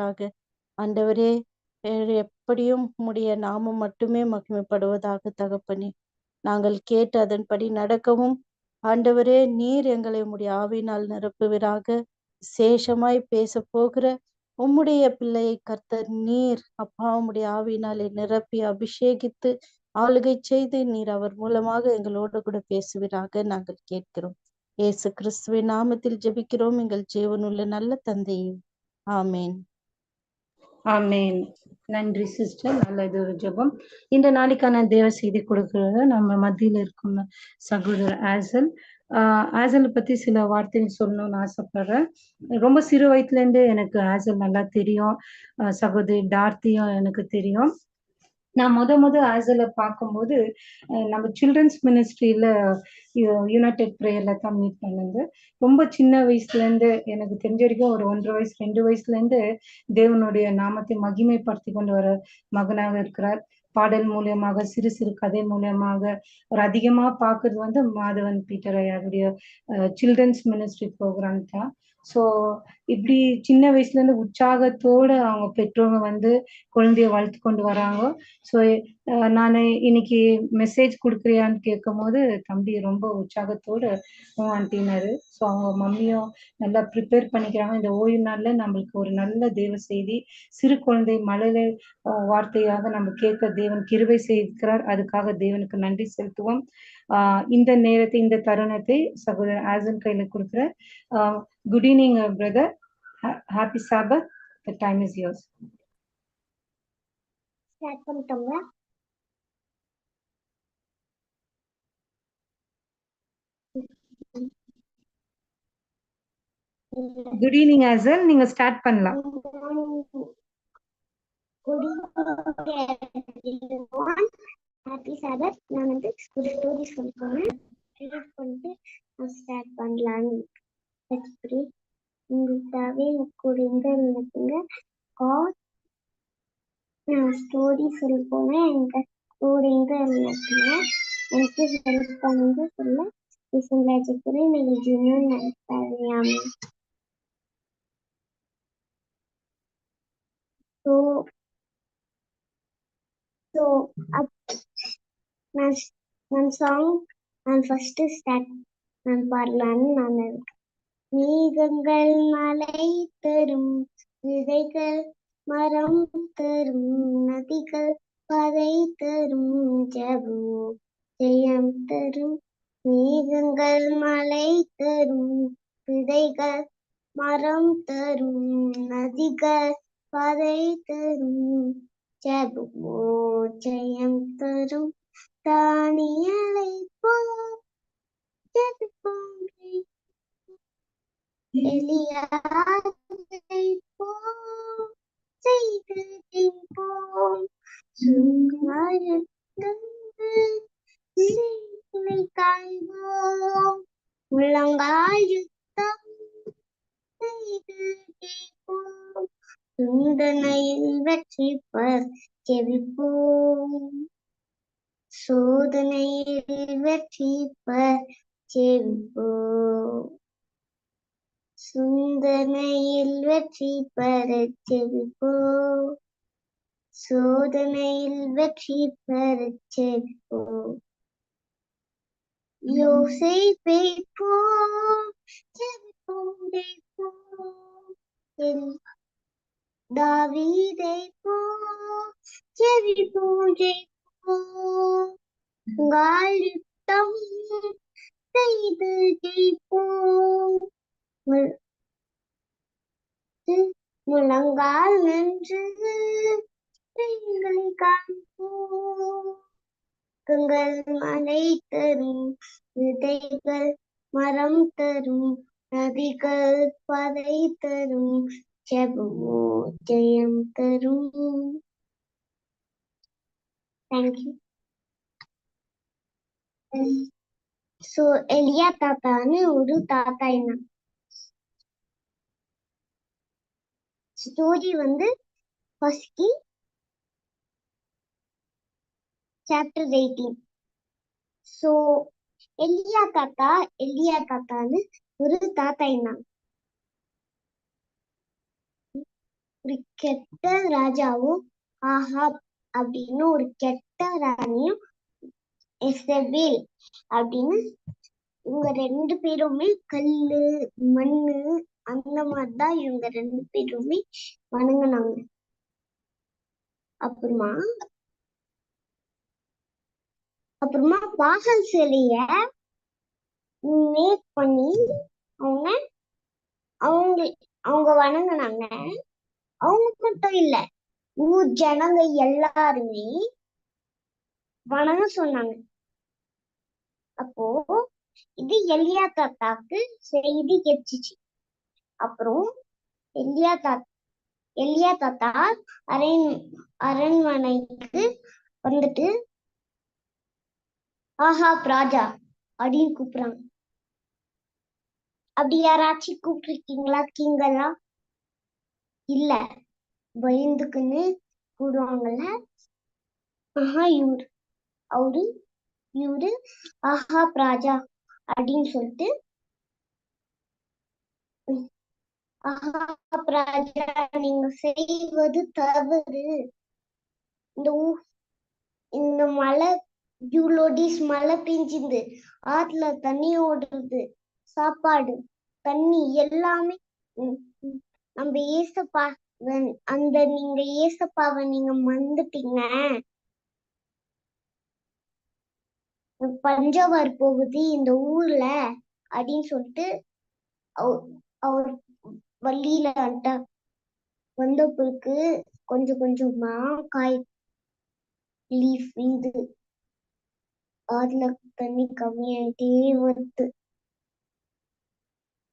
செய்வீராக ஆண்டவரே எப்படியும் உம்முடைய நாமம் மட்டுமே மகிமைப்படுவதாக தகப்பனே நாங்கள் கேட்டு அதன்படி நடக்கவும். ஆண்டவரே நீர் எங்களை உம்முடைய ஆவினால் நிரப்புவீராக. சேஷமாய் பேச போகிற உம்முடைய பிள்ளையை கர்த்தர் நீர் அப்பா உம்முடைய நிரப்பி அபிஷேகித்து ஆளுகை செய்து நீர் அவர் மூலமாக எங்களோடு கூட பேசுவீராக நாங்கள் கேட்கிறோம். இயேசு கிறிஸ்துவின் நாமத்தில் ஜெபிக்கிறோம். எங்கள் ஜீவனுள்ள நல்ல தந்தையே. ஆமேன். ஆமேன். நன்றி சிஸ்டர். நல்லது ஒரு ஜெபம். இந்த நாளைக்கான தேவ செய்தி கொடுக்கிறது நம்ம மத்தியில இருக்கும் சகோதரர் ஆசல். ஆஹ் ஆசலை பத்தி சில வார்த்தைகள் சொல்லணும்னு ஆசைப்படுறேன். ரொம்ப சிறு வயசுல இருந்தே எனக்கு ஆசல் நல்லா தெரியும். சகோதரி டார்த்தியும் எனக்கு தெரியும். நான் முத முத ஆசல பார்க்கும்போது நம்ம சில்ட்ரன்ஸ் மினிஸ்ட்ரியில யுனைடெட் ப்ரேயர்ல தான் மீட் பண்ணது. ரொம்ப சின்ன வயசுல இருந்து எனக்கு தெரிஞ்ச வரைக்கும் ஒரு ஒன்றரை வயசு ரெண்டு வயசுல இருந்து தேவனுடைய நாமத்தை மகிமைப்படுத்தி கொண்டு வர மகனாக இருக்கிறார். பாடல் மூலியமாக சிறு சிறு கதை மூலியமாக ஒரு அதிகமா பாக்குறது வந்து மாதவன் பீட்டர் ஐயாவுடைய சில்ட்ரன்ஸ் மினிஸ்ட்ரி ப்ரோக்ராம் தான். ஸோ இப்படி சின்ன வயசுல இருந்து உற்சாகத்தோட அவங்க பெற்றோங்க வந்து குழந்தைய வளர்த்து கொண்டு வராங்க. ஸோ நான் இன்னைக்கு மெசேஜ் கொடுக்குறியான்னு கேட்கும் போது தம்பி ரொம்ப உற்சாகத்தோட ஆண்டினாரு. ஸோ அவங்க மம்மியும் நல்லா ப்ரிப்பேர் பண்ணிக்கிறாங்க. இந்த ஓய்வு நாள்ல நம்மளுக்கு ஒரு நல்ல தேவ செய்தி சிறு குழந்தை மழலை வார்த்தையாக நம்ம கேட்க தேவன் கிருவை செய்திருக்கிறார். அதுக்காக தேவனுக்கு நன்றி செலுத்துவோம். ஆஹ் இந்த நேரத்தை இந்த தருணத்தை சகோதரர் ஆசன் கையில கொடுக்குற good evening brother happy Sabbath the time is yours start பண்ணிட்டோங்க good evening ஆசல் நீங்க ஸ்டார்ட் பண்ணலாம். ஹாப்பி சாபத் நான் வந்து ஒரு ஸ்டோரி சொல்ல போறேன். ரீட் பண்ணிட்டு நான் ஸ்டார்ட் பண்ணலான்னு லெட்ஸ் ப்ரே உங்களுக்காகவே கூட எங்க இருந்துச்சுங்க காட் நான் ஸ்டோரி சொல்ல போனேன் எங்க கூட எங்க இருந்துச்சுங்க எனக்கு ஹெல்ப் பண்ணுங்க. சொல்ல லிசன் வச்சுக்கிறேன் நீங்கள் ஜூனியர் நினைப்பாங்க ஸோ ஸோ நான் நான் சாங் நான் ஃபர்ஸ்ட் ஸ்டார்ட் நான் பாடலான்னு நான் இருக்கேன் மேகங்கள் மலை தரும் விதைகள் மரம் தரும் நதிகள் பதை தரும் ஜபு ஜெயம் தரும் மேகங்கள் மலை தரும் விதைகள் மரம் தரும் நதிகள் பதை தரும் ஜபுமோ ஜெயம் தரும் தானியலை போ ஜெபிப்போமே எலியாதை போ செய்து ஜெயிப்போம் சுங்கங்களை காய்வோம் உள்ளங்காய் யுத்தம் செய்து ஜெயிப்போம் சிந்தனையில் வெற்றி பெற ஜெபிப்போம் சோதனையில் வெற்றி பெற ஜெபிப்போம் வெற்றி பெற ஜெபிப்போம் சோதனையில் வெற்றி பெற ஜெபிப்போம் யோசேப்பை போம் ஜெபிப்போம் ஜெயிப்போம் எல் தாவீதை போம் ஜெபிப்போம் ஜெயிப்போம் காலித்தம் செய்து ஜெயிப்போம் முழங்கால் நின்று பெண்களை காண்போம். கங்கள் மலை தரும் விதைகள் மரம் தரும் நதிகள் பதை தரும் ஜெபமோ ஜெயம் தரும். தேங்க்யூ ஸோ எலியா தாத்தான்னு ஒரு தாத்தா என்ன ஸ்டோரி வந்து ஃபர்ஸ்ட் சாப்டர் எயிட்டீன் ஸோ எலியா தாத்தா எலியா தாத்தான்னு ஒரு தாத்தா இருந்தாங்க ஒரு கெட்ட ராஜாவும் ஆஹா அப்படின்னு ஒரு கெட்ட ராணியும் எசபேல் அப்படின்னு இவங்க ரெண்டு பேருமே கல்லு மண்ணு அந்த மாதிரிதான் இவங்க ரெண்டு பேருமே வணங்குனாங்க. அப்புறமா அப்புறமா பாகல் சிலைய மேக் பண்ணி அவங்க அவங்க அவங்க வணங்குனாங்க. அவங்க மட்டும் இல்லை ஊர் ஜனங்க எல்லாருமே வணங்க சொன்னாங்க. அப்போ இது எலியா தாத்தாக்கு செய்தி கெச்சிச்சு அப்புறம் எலியா தாத்தா எலியா தாத்தா அரண் அரண்மனைக்கு வந்துட்டு ஆஹா ராஜா அப்படின்னு கூப்பிடுறாங்க. அப்படி யாராச்சும் கூப்பிட்டுருக்கீங்களா? கிங்கெல்லாம்? இல்ல. பயந்துக்குன்னு கூடுவாங்கல்ல? ஆஹா இவரு. அவரு இவரு ஆஹா பிராஜா அப்படின்னு சொல்லிட்டு ஆஹா பிராஜா நீங்க செய்வது தவறு. இந்த ஊ இந்த மழை யூலோடிஸ் மழை பெஞ்சிருந்து ஆத்துல தண்ணி ஓடுறது சாப்பாடு தண்ணி எல்லாமே நம்ம ஏசப்பா பா அந்த நீங்க ஏசப்பாவை நீங்க மறந்துட்டீங்க. பஞ்சவார் போகுது இந்த ஊர்ல அப்படின்னு சொல்லிட்டு அவ- அவர் வழியில வந்த பிறகு கொஞ்சம் கொஞ்சமா காய் லீஃப் இது ஆறுல தண்ணி கம்மியாயிட்டே வருது.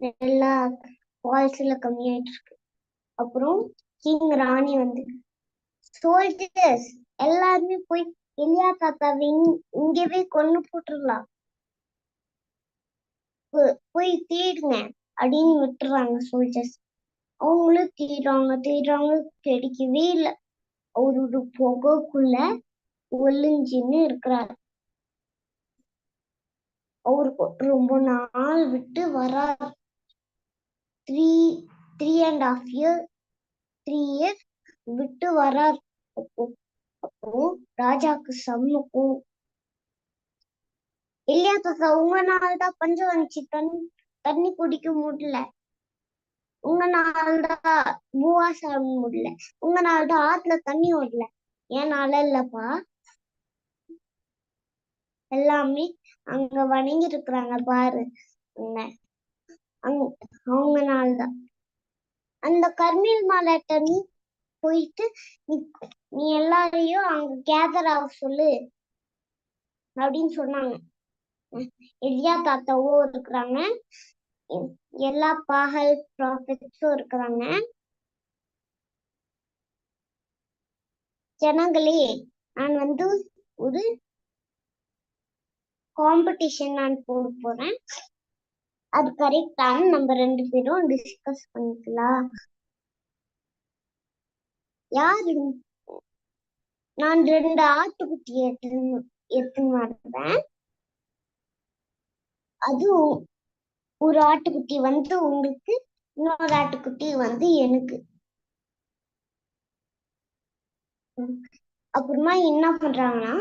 நல்லா ஃபால்ஸ்ல கம்மியாயிட்டு இருக்கு. அப்புறம் கிங் ராணி வந்து சோல்ஜர்ஸ் எல்லாருமே போய் எலியா தாத்தாவை இங்க- இங்கவே கொன்னு போட்டுடலாம் போ- போய் தேடுங்க அப்படின்னு விட்டுறாங்க சோல்ஜர்ஸ் அவங்களும் தேடுறாங்க தேடுறாங்க கிடைக்கவே இல்லை. அவரோட புகைக்குள்ள ஒளிஞ்சின்னு இருக்கிறாரு. அவருக்கு ரொம்ப நாள் விட்டு வராரு. Three three and half year three years விட்டு வரார் அப்போ அப்போ ராஜாக்கு செம்ம இல்லையா தாத்தா உங்கனால தான் பஞ்சம் வந்துச்சு. தண்ணி தண்ணி குடிக்க முடியல. உங்கனால தான் பூவா சாப்பிட முடியல. உங்கனால தான் ஆத்துல தண்ணி ஓடல. ஏனால இல்லப்பா. எல்லாமே அங்க வணங்கி இருக்கிறாங்க பாரு. அங்க அவங்கனால தான். அந்த கர்மீல் மலைட்ட நீ போயிட்டு நீ நீ எல்லாரையும் அங்க கேதர் ஆக சொல்லு. அப்படின்னு சொன்னாங்க. எலியா தாத்தாவும் இருக்கிறாங்க. எல்லா பாகல் ப்ராஃபிட்ஸும் இருக்கிறாங்க. ஜனங்களே நான் வந்து ஒரு காம்படிஷன் நான் போட போறேன். அது கரெக்டான நம்ம ரெண்டு பேரும் டிஸ்கஸ் பண்ணிக்கலாம். யாரு? நான் ரெண்டு ஆட்டுக்குட்டி எடுத்துன்னு எடுத்துன்னு வருவேன் அது ஒரு ஆட்டுக்குட்டி வந்து உங்களுக்கு இன்னொரு ஆட்டுக்குட்டி வந்து எனக்கு. அப்புறமா என்ன பண்றாங்கன்னா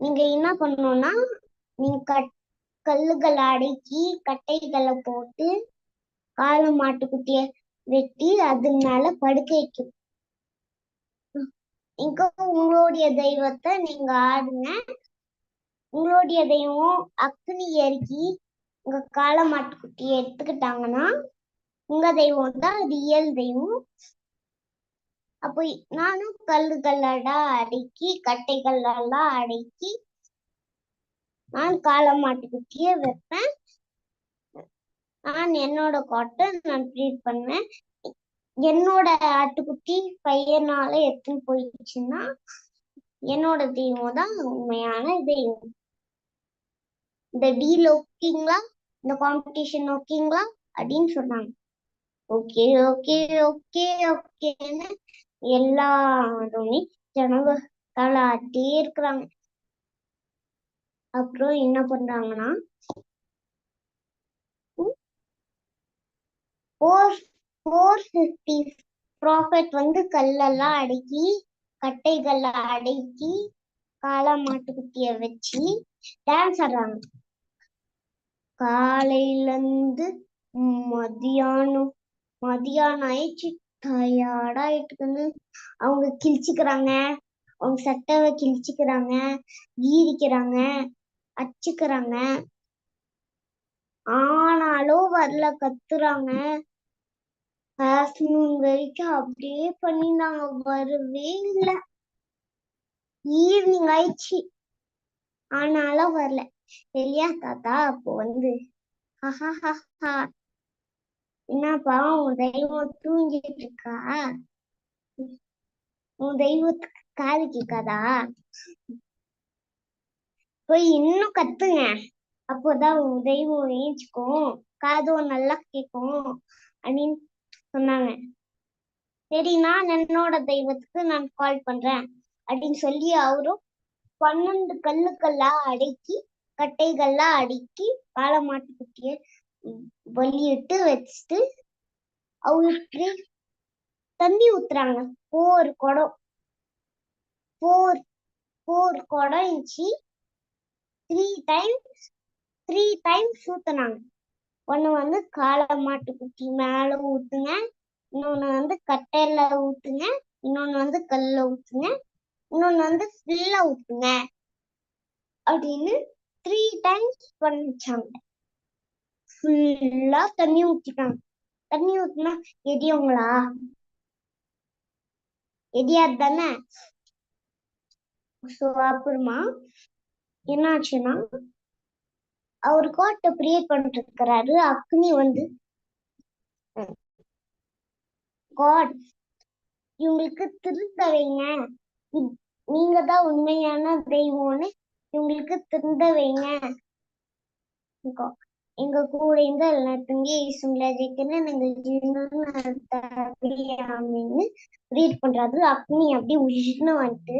நீங்க என்ன பண்ணணும்னா நீங்க கட் கல்லுகளை அடக்கி கட்டைகளை போட்டு காளை மாட்டுக்குட்டிய வெட்டி அது மேல படுக்கைக்கு இங்க உங்களுடைய தெய்வத்தை நீங்க ஆடுங்க. உங்களுடைய தெய்வம் அக்னி இறக்கி உங்க காளை மாட்டுக்குட்டியை எடுத்துக்கிட்டாங்கன்னா உங்க தெய்வம் தான் ரியல் தெய்வம். அப்போ நானும் கல்லுகளெல்லாம் அடக்கி கட்டைகளெல்லாம் அடக்கி நான் காளை மாட்டுக்குட்டியை வைப்பேன். நான் என்னோட காட்டை நான் ப்ரீட் பண்ணுவேன். என்னோட ஆட்டுக்குட்டி பையனால எடுத்துன்னு போயிடுச்சுன்னா என்னோட தெய்வம் தான் உண்மையான தெய்வம். இந்த டீல் ஓகேங்களா இந்த காம்படிஷன் ஓகேங்களா அப்படின்னு சொன்னாங்க. ஓகே ஓகே ஓகே ஓகேன்னு எல்லாருமே ஜனங்க தலாட்டே இருக்கிறாங்க. அப்புறம் என்ன பண்றாங்கன்னா ஃபோர் ஃபோர் ஃபிஃப்டி ப்ராஃபெட் வந்து கல்லெல்லாம் அடக்கி கட்டைகள்ல அடக்கி காளை மாட்டுக்குட்டிய வச்சு டான்ஸ் ஆடுறாங்க. காலையில இருந்து மதியானம் மதியானம் ஆயிடுச்சு. டயர்டாயிட்டு வந்து அவங்க கிழிச்சுக்கிறாங்க. அவங்க சட்டவை கிழிச்சுக்கிறாங்க கீரிக்கிறாங்க அச்சுக்கிறாங்க. ஆனாலும் வரல கத்துறாங்க. ஆஃப்டர்நூன் வரைக்கும் அப்படியே பண்ணிருந்தாங்க. வரவே இல்ல. ஈவினிங் ஆயிடுச்சு. ஆனாலும் வரல. இல்லையா தாத்தா? அப்போ வந்து என்னப்பா உன் தெய்வம் தூங்கிட்டு இருக்கா? உன் தெய்வத்துக்கு காது கேட்காதா? போய் இன்னும் கத்துங்க. அப்போதான் தெய்வம் ஏஞ்சுக்கும் காதும் நல்லா கேட்கும் அப்படின்னு சொன்னாங்க. சரி நான் என்னோட தெய்வத்துக்கு நான் கால் பண்றேன் அப்படின்னு சொல்லி அவரும் பன்னெண்டு கல்லுக்கெல்லாம் அடக்கி கட்டைகள்லாம் அடுக்கி பாலமாட்டுக்குட்டிய மாட்டுக்குட்டிய வச்சுட்டு அவருக்கு தண்ணி ஊத்துறாங்க. போர் குடம் போர் போர் குடம் இருந்துச்சு. த்ரீ டைம்ஸ் த்ரீ டைம்ஸ் ஊத்துனாங்க. ஒண்ணு வந்து காளை மாட்டுக்குட்டி மேல ஊத்துங்க இன்னொன்னு வந்து கட்டையில ஊத்துங்க இன்னொன்னு வந்து கல்லில் ஊத்துங்க இன்னொன்னு வந்து ஃபில்ல ஊத்துங்க. அப்படின்னு த்ரீ டைம்ஸ் பண்ணிச்சாங்க. ஃபுல்லா தண்ணி ஊற்றிட்டாங்க தண்ணி ஊத்துனா எரியவங்களா? எரியாது தானே ஸோ அப்புறமா என்னாச்சுன்னா அவர் காட்டை ப்ரேயர் பண்ணிட்டு இருக்கிறாரு அக்னி வந்து காட் இவங்களுக்கு திருந்த வைங்க. நீங்க தான் உண்மையான தெய்வம்னு இவங்களுக்கு திருந்த வைங்க. எங்க கூட இந்த ஜெயிக்கணும் நாங்க ஜீவனு ரீட் பண்றாரு. அக்னி அப்படியே உஷ்ணு வந்துட்டு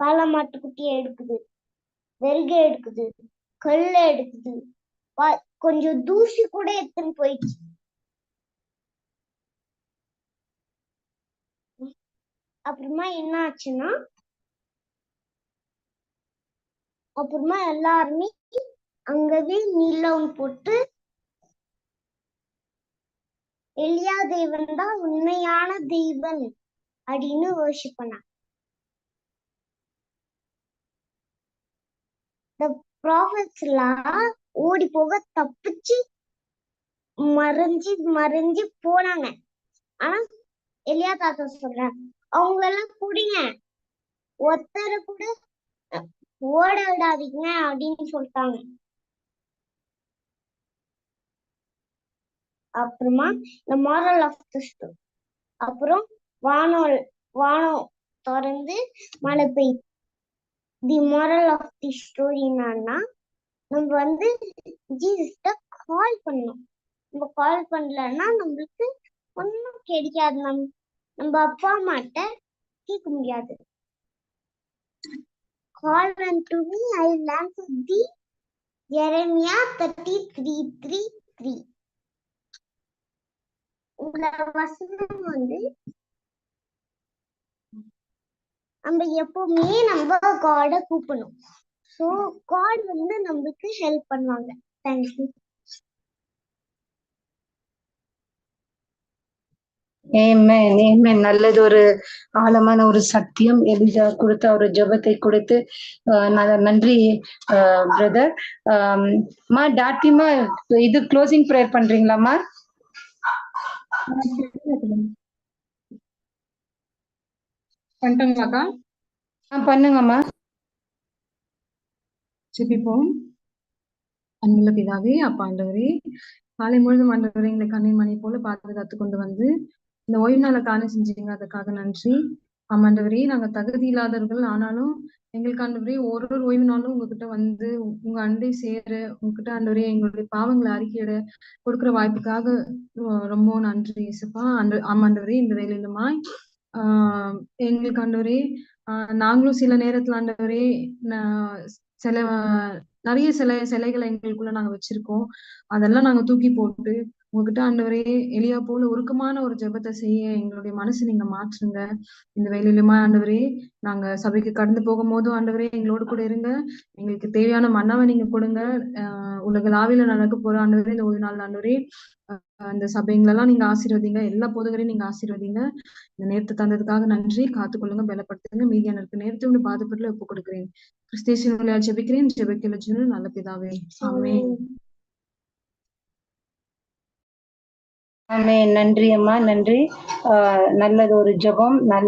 காளை மாட்டுக்குட்டியை எடுக்குது. வெறுக எடுக்குது கல்ல எடுக்குது. கொஞ்சம் தூசி கூட எடுத்துன்னு போயிடுச்சு அப்புறமா என்ன ஆச்சுன்னா அப்புறமா எல்லாருமே அங்கவே நீலம் போட்டு எளியா தெய்வன் தான் உண்மையான தெய்வன் அப்படின்னு worship ப்ராஃபிட்ஸ் எல்லாம் ஓடி போக தப்பிச்சு மறைஞ்சு மறைஞ்சு போனாங்க. ஆனா எலியா தாத்தா சொல்றாங்க அவங்க எல்லாம் குடிங்க ஒருத்தரை கூட ஓட விடாதீங்க அப்படின்னு சொல்லிட்டாங்க. அப்புறமா இந்த மாரல் ஆஃப் த ஸ்டோரி அப்புறம் வானோல் வானம் திறந்து மழை பெய்யும் the moral of the story என்னன்னா நம்ம வந்து ஜீசஸ்ட கால் பண்ணணும். நம்ம கால் பண்ணலன்னா நம்மளுக்கு ஒன்றும் கிடைக்காது நம் நம்ம அப்பா அம்மாட்ட கேட்க முடியாது. Call to me I answer the Jeremiah thirty three three three உங்களோட வசனம் வந்து நம்ம எப்பவுமே நம்ம காட கூப்பிடணும். சோ காட் வந்து நம்மளுக்கு ஹெல்ப் பண்ணுவாங்க. தேங்க்யூ ஏமேன் ஏமேன் நல்லது ஒரு ஆழமான ஒரு சத்தியம் எலிஜா கொடுத்த ஒரு ஜெபத்தை கொடுத்து நன்றி பிரதர் மா டாட்டிமா இது க்ளோசிங் ப்ரேயர் பண்றீங்களாம்மா பண்ணிட்டோங்களாக்கா? ஆ, பண்ணுங்கம்மா. ஜெபிப்போம் அன்புள்ள பிதாவே அப்பா ஆண்டவரே. காலை முழுதும் ஆண்டவரே எங்களை கண்ணின் மணி போல பாதுகாத்து கொண்டு வந்து இந்த ஓய்வு நாளை காண செஞ்சீங்க. அதுக்காக நன்றி. ஆமாண்டவரே நாங்க தகுதி இல்லாதவர்கள். ஆனாலும் எங்களுக்கு ஆண்டவரே ஒரு ஒரு ஓய்வு நாளும் உங்ககிட்ட வந்து உங்க அண்டை சேர உங்ககிட்ட ஆண்டவரே எங்களுடைய பாவங்களை அறிக்கையிட கொடுக்குற வாய்ப்புக்காக ரொம்ப நன்றி இசப்பா ஆண்டு ஆமாண்டவரே இந்த வேலையிலுமாய் ஆஹ் எங்களுக்கு ஆண்டவரே ஆஹ் நாங்களும் சில நேரத்துல ஆண்டவரே நான் சில நிறைய சிலை சிலைகளை எங்களுக்குள்ள நாங்க வச்சிருக்கோம். அதெல்லாம் நாங்க தூக்கி போட்டு உங்ககிட்ட ஆண்டவரே எளியா போல உருக்கமான ஒரு ஜெபத்தை செய்ய எங்களுடைய மனசு நீங்க மாற்றுங்க. இந்த வேலையிலுமா ஆண்டவரே நாங்க சபைக்கு கடந்து போகும்போதும் ஆண்டவரே எங்களோடு கூட இருங்க. எங்களுக்கு தேவையான மன்னாவை நீங்க கொடுங்க. ஆஹ் உலகளாவில நடக்க போற ஆண்டவரே இந்த ஒரு நாள் ஆண்டவரே அந்த சபைங்களெல்லாம் நீங்க ஆசீர்வதிங்க. எல்லா போதகரையும் நீங்க ஆசீர்வதிங்க. இந்த நேரத்தை தந்ததுக்காக நன்றி. காத்துக்கொள்ளுங்க பலப்படுத்துங்க. மீதியான இருக்க நேரத்தை உங்க பாதுபட்டுல ஒப்பு கொடுக்கிறேன் கிறிஸ்தேசின் ஜெபிக்கிறேன். ஜெபிக்கல ஜீவன் நல்ல பிதாவே. ஆமென். ஆமே நன்றி அம்மா நன்றி. நல்லது ஒரு ஜபம் நல்ல